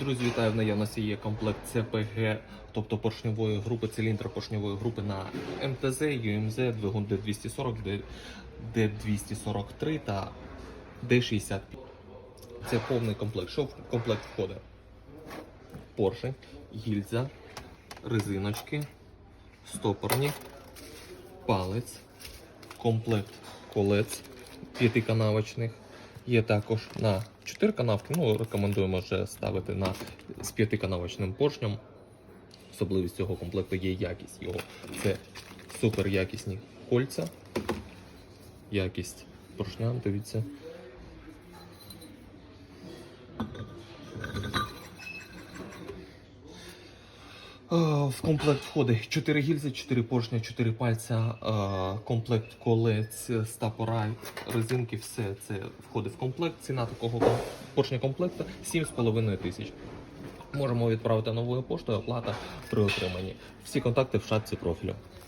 Друзі, вітаю в наявності є комплект ЦПГ, тобто поршньової групи, циліндра поршньової групи на МТЗ, ЮМЗ, двигун Д240, Д- Д243 та Д65. Це повний комплект. Що в комплект входить? Поршень, гільза, резиночки, стопорні, палець, комплект колець п'ятиканавочних. Є також на 4 канавки. Ну, рекомендуємо вже ставити на з п'ятиканавочним поршнем. Особливість цього комплекту є якість його. Це супер якісні кольця. Якість поршня, дивіться. В комплект входить 4 гільзи, 4 поршня, 4 пальця, е, комплект колець, стапора, резинки, все це входить в комплект. Ціна такого поршня комплекту 7,5 тисяч. Можемо відправити новою поштою, оплата при отриманні. Всі контакти в шапці профілю.